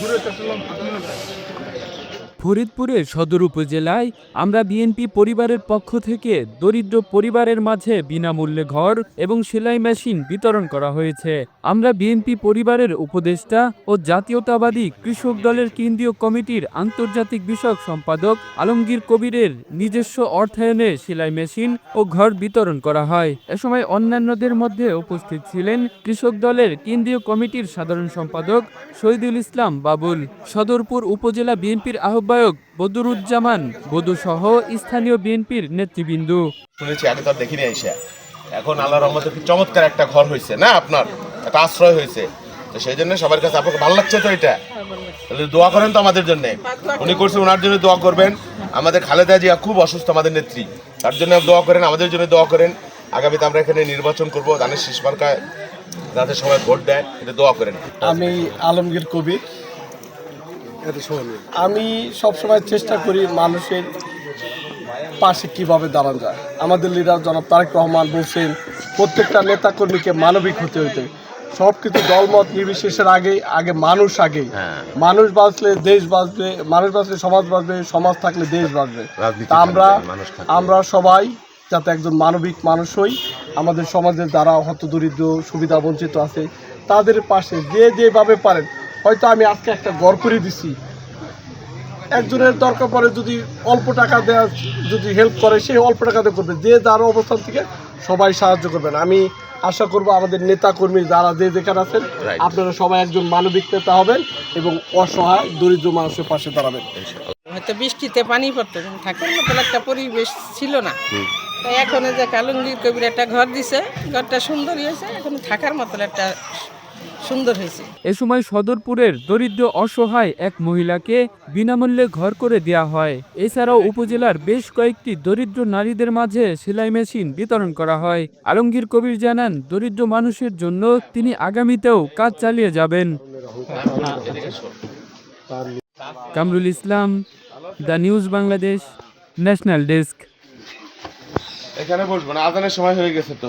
দূরে চট্টগ্রাম ফরিদপুরের সদর উপজেলায় আমরা বিএনপি পরিবারের পক্ষ থেকে দরিদ্র পরিবারের মাঝে বিনামূল্যে ঘর এবং সেলাই মেশিন বিতরণ করা হয়েছে। আমরা বিএনপি পরিবারের উপদেষ্টা ও জাতীয়তাবাদী কৃষক দলের কেন্দ্রীয় কমিটির আন্তর্জাতিক বিষয়ক সম্পাদক আলমগীর কবিরের নিজস্ব অর্থায়নে সেলাই মেশিন ও ঘর বিতরণ করা হয়। এ সময় অন্যান্যদের মধ্যে উপস্থিত ছিলেন কৃষক দলের কেন্দ্রীয় কমিটির সাধারণ সম্পাদক শহীদুল ইসলাম বাবুল। সদরপুর উপজেলা বিএনপির আহ্বায়ক বদরুজ্জামান বধুসহ স্থানীয় বিএনপির নেতৃবৃন্দ। শুনেছি আগে তো আর দেখিনি আইসা। এখন আল্লাহ রহমতে কি চমৎকার একটা ঘর হয়েছে না আপনার? একটা আশ্রয় হয়েছে তো সেই জন্য সবার কাছে আপনাকে ভালো লাগছে তো এটা? তাহলে দোয়া করেন তো আমাদের জন্য। উনি করছে ওনার জন্য দোয়া করবেন। আমাদের খালেদা জিয়া খুব অসুস্থ আমাদের নেত্রী। তার জন্য দোয়া করেন আমাদের জন্য দোয়া করেন। আগামীতে আমরা এখানে নির্বাচন করব ধানের শেষ মার্কায় যাতে সবাই ভোট দেয় এটা দোয়া করেন। আমি আলমগীর কবির। আমি সবসময় চেষ্টা করি মানুষের পাশে কীভাবে দাঁড়ানো যায়। আমাদের লিডার জনাব তারেক রহমান বলছেন প্রত্যেকটা নেতাকর্মীকে মানবিক হতে হতে। সব কিছু দলমত নির্বিশেষের আগে আগে মানুষ আগে মানুষ বাঁচলে দেশ বাঁচবে মানুষ বাঁচলে সমাজ বাঁচবে সমাজ থাকলে দেশ বাঁচবে। আমরা আমরা সবাই যাতে একজন মানবিক মানুষ হই আমাদের সমাজের যারা হতদরিদ্র সুবিধা বঞ্চিত আছে তাদের পাশে যে যেভাবে পারেন হয়তো আমি আজকে একটা গড় করে দিছি। একজনের দরকার পড়ে যদি অল্প টাকা দেওয়া যদি হেল্প করে সে অল্প টাকাতে করবে। যে যার অবস্থান থেকে সবাই সাহায্য করবেন আমি আশা করব আমাদের নেতা কর্মী যারা যে যেখানে আছেন আপনারা সবাই একজন মানবিক নেতা হবেন এবং অসহায় দরিদ্র মানুষের পাশে দাঁড়াবেন। হয়তো বৃষ্টিতে পানি পড়তো থাকার মতো একটা পরিবেশ ছিল না। তাই এখন যে কালুঙ্গির কবির একটা ঘর দিছে ঘরটা সুন্দর হয়েছে এখন থাকার মতো একটা সুন্দর হয়েছে। এ সময় সদরপুরের দরিদ্র অসহায় এক মহিলাকে বিনামূল্যে ঘর করে দেয়া হয়। এছাড়াও উপজেলার বেশ কয়েকটি দরিদ্র নারীদের মাঝে সেলাই মেশিন বিতরণ করা হয়। আলমগীর কবির জানান দরিদ্র মানুষের জন্য তিনি আগামীতেও কাজ চালিয়ে যাবেন। Kamrul Islam the news Bangladesh national desk. এখানে বসবো না আজানের সময় হয়ে গেছে তো।